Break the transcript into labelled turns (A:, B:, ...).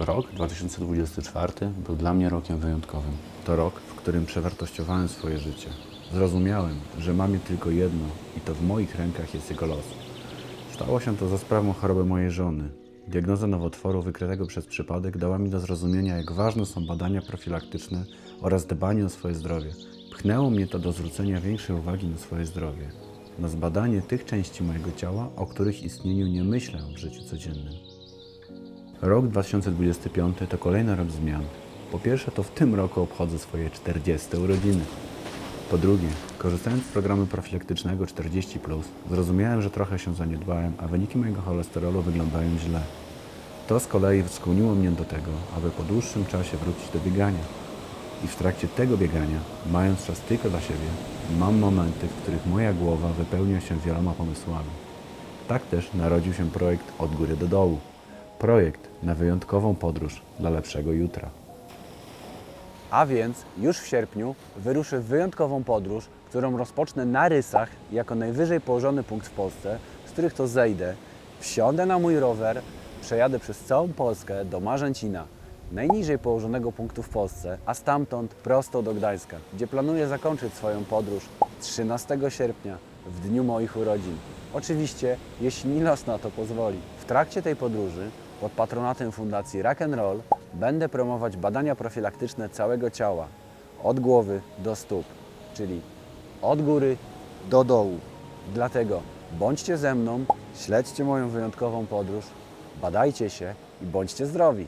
A: Rok 2024 był dla mnie rokiem wyjątkowym. To rok, w którym przewartościowałem swoje życie. Zrozumiałem, że mam je tylko jedno i to w moich rękach jest jego los. Stało się to za sprawą choroby mojej żony. Diagnoza nowotworu wykrytego przez przypadek dała mi do zrozumienia, jak ważne są badania profilaktyczne oraz dbanie o swoje zdrowie. Pchnęło mnie to do zwrócenia większej uwagi na swoje zdrowie, na zbadanie tych części mojego ciała, o których istnieniu nie myślę w życiu codziennym. Rok 2025 to kolejny rok zmian. Po pierwsze, to w tym roku obchodzę swoje 40 urodziny. Po drugie, korzystając z programu profilaktycznego 40, zrozumiałem, że trochę się zaniedbałem, a wyniki mojego cholesterolu wyglądają źle. To z kolei skłoniło mnie do tego, aby po dłuższym czasie wrócić do biegania. I w trakcie tego biegania, mając czas tylko dla siebie, mam momenty, w których moja głowa wypełnia się wieloma pomysłami. Tak też narodził się projekt Od góry do dołu. Projekt na wyjątkową podróż dla lepszego jutra.
B: A więc już w sierpniu wyruszę w wyjątkową podróż, którą rozpocznę na Rysach jako najwyżej położony punkt w Polsce, z których to zejdę, wsiądę na mój rower, przejadę przez całą Polskę do Marzęcina, najniżej położonego punktu w Polsce, a stamtąd prosto do Gdańska, gdzie planuję zakończyć swoją podróż 13 sierpnia, w dniu moich urodzin. Oczywiście, jeśli mi los na to pozwoli. W trakcie tej podróży pod patronatem Fundacji Rock and Roll będę promować badania profilaktyczne całego ciała, od głowy do stóp, czyli od góry do dołu. Dlatego bądźcie ze mną, śledźcie moją wyjątkową podróż, badajcie się i bądźcie zdrowi.